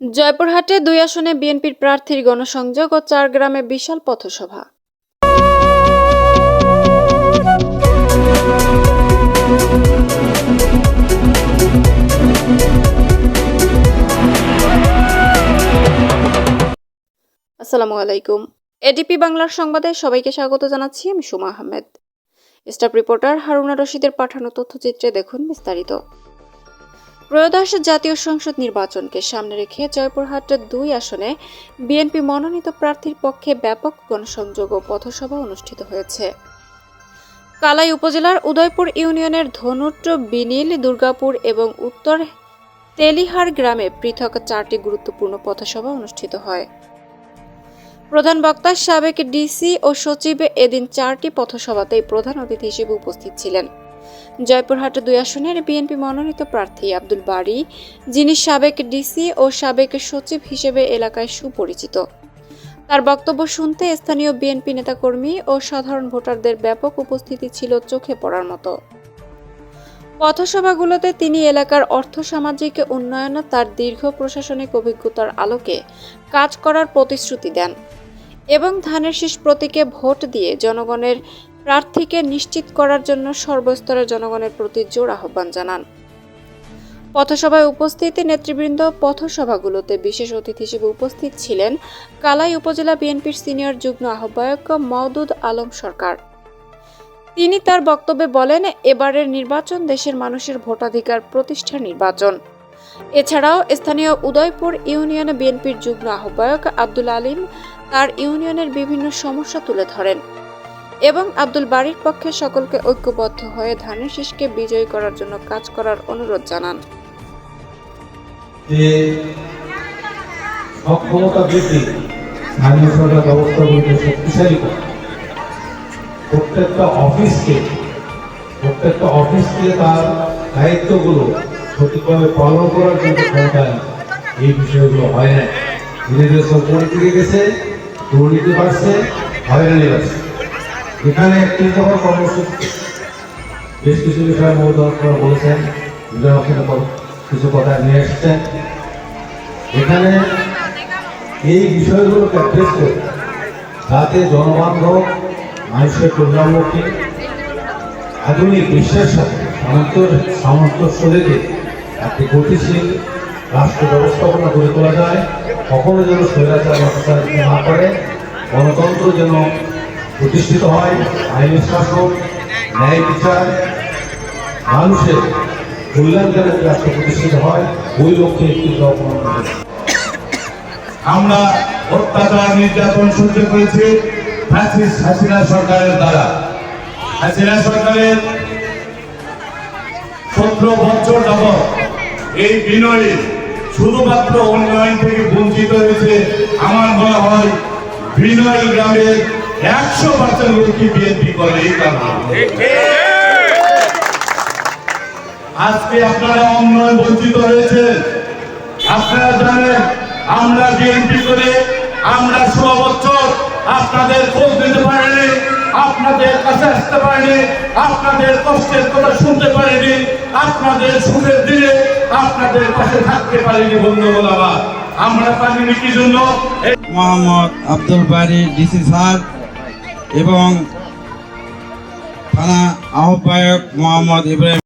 জয়পুরহাটে দুই আসনে বিএনপির প্রার্থীর গণসংযোগ ও চার গ্রামে বিশাল পথসভা। আসসালামু আলাইকুম। এডিপি বাংলার সংবাদে সবাইকে স্বাগত জানাচ্ছি, আমি সুমা আহমেদ। স্টাফ রিপোর্টার হারুনা রশিদের পাঠানো তথ্যচিত্রে দেখুন বিস্তারিত। ত্রয়োদশ জাতীয় সংসদ নির্বাচনকে সামনে রেখে জয়পুরহাটের দুই আসনে বিএনপি মনোনীত প্রার্থীর পক্ষে ব্যাপক গণসংযোগ ও পথসভা অনুষ্ঠিত হয়েছে। কালাই উপজেলার উদয়পুর ইউনিয়নের ধনুট্র বিনিল, দুর্গাপুর এবং উত্তর তেলিহার গ্রামে পৃথক চারটি গুরুত্বপূর্ণ পথসভা অনুষ্ঠিত হয়। প্রধান বক্তা, সাবেক ডিসি ও সচিব এদিন চারটি পথসভাতেই প্রধান অতিথি হিসেবে উপস্থিত ছিলেন। জয়পুরহাট দুই আসনের বিএনপি মনোনীত প্রার্থী আব্দুল বাড়ি যিনি সাবেক ডিসি ও সাবেক সচিব হিসেবে এলাকায় সুপরিচিত। তার বক্তব্য শুনতে স্থানীয় বিএনপি নেতাকর্মী ও সাধারণ ভোটারদের ব্যাপক উপস্থিতি ছিল চোখে পড়ার মতো। পথসভাগুলোতে তিনি এলাকার অর্থসামাজিক উন্নয়নে তার দীর্ঘ প্রশাসনিক অভিজ্ঞতার আলোকে কাজ করার প্রতিশ্রুতি দেন এবং ধানের শীষ প্রতীকে ভোট দিয়ে জনগণের প্রার্থীকে নিশ্চিত করার জন্য সর্বস্তরের জনগণের প্রতি জোর আহ্বান জানান। পথসভায় উপস্থিত নেতৃবৃন্দ পথসভাগুলোতে বিশেষ অতিথি হিসেবে উপস্থিত ছিলেন কালাই উপজেলা বিএনপির সিনিয়র যুগ্ম আহ্বায়ক মওদুদ আলম সরকার। তিনি তার বক্তব্যে বলেন, এবারের নির্বাচন দেশের মানুষের ভোটাধিকার প্রতিষ্ঠার নির্বাচন। এছাড়াও স্থানীয় উদয়পুর ইউনিয়ন বিএনপির যুগ্ম আহ্বায়ক আব্দুল আলিম তার ইউনিয়নের বিভিন্ন সমস্যা তুলে ধরেন। এবং আব্দুল বাড়ির পক্ষে সকলকে ঐক্যবদ্ধ হয়ে ধানের শীষকে বিজয়ী করার জন্য কাজ করার অনুরোধ জানান। যে বৃদ্ধি স্থানীয় সরকার ব্যবস্থাগুলিকে শক্তিশালী প্রত্যেকটা অফিসকে প্রত্যেকটা অফিসকে তার দায়িত্বগুলো সঠিকভাবে পালন করার জন্য এই বিষয়গুলো হয় না সব গেছে, দুর্নীতি বাড়ছে, হয়রানি বাড়ছে। এখানে একটি দফা কর্মসূচি। বেশ কিছু বিষয়ে মূলত আপনারা বলেছেন কিছু কথা নিয়ে এসছেন। এখানে এই বিষয়গুলোকে অ্যাড্রেস করে যাতে জনবান্ধব, মানুষের কল্যাণমুখী, আধুনিক বিশ্বের সাথে সামঞ্জস্য রেখে একটি গতিশীল রাষ্ট্র ব্যবস্থাপনা গড়ে তোলা যায়। কখনো যেন স্বৈরাচার অত্যাচার না করে গণতন্ত্র যেন প্রতিষ্ঠিত হয় আইনের শাসন ন্যায় বিচার। মানুষের কল্যাণ রাষ্ট্র প্রতিষ্ঠিত হয়। ওই লক্ষ্যে একটি আমরা অত্যাচার নির্যাতন সহ্য করেছি ফ্যাসিস্ট হাসিনা সরকারের দ্বারা। হাসিনা সরকারের সতেরো বছর যাবৎ এই বিনয়ী শুধুমাত্র উন্নয়ন থেকে বঞ্চিত হয়েছে। আমার মনে হয় বিনয় গ্রামের একশো পার্সেন্ট লোকই বিএনপি করে এই আজকে আপনারা উন্নয়ন বঞ্চিত হয়েছেন আপনারা জানেন, আমরা বিএনপি করে, আমরা ষোলো আপনাদের খোঁজ দিতে পারিনি, আপনাদের কাছে আসতে পারিনি, আপনাদের কষ্টের কথা শুনতে পারিনি, আপনাদের সুখের দিনে আপনাদের পাশে থাকতে পারিনি, বন্ধুগণ আমার। আমরা পারিনি কি জন্য? মোহাম্মদ আব্দুল বারি, ডিসি স্যার এবং থানা আহ্বায়ক মোহাম্মদ ইব্রাহিম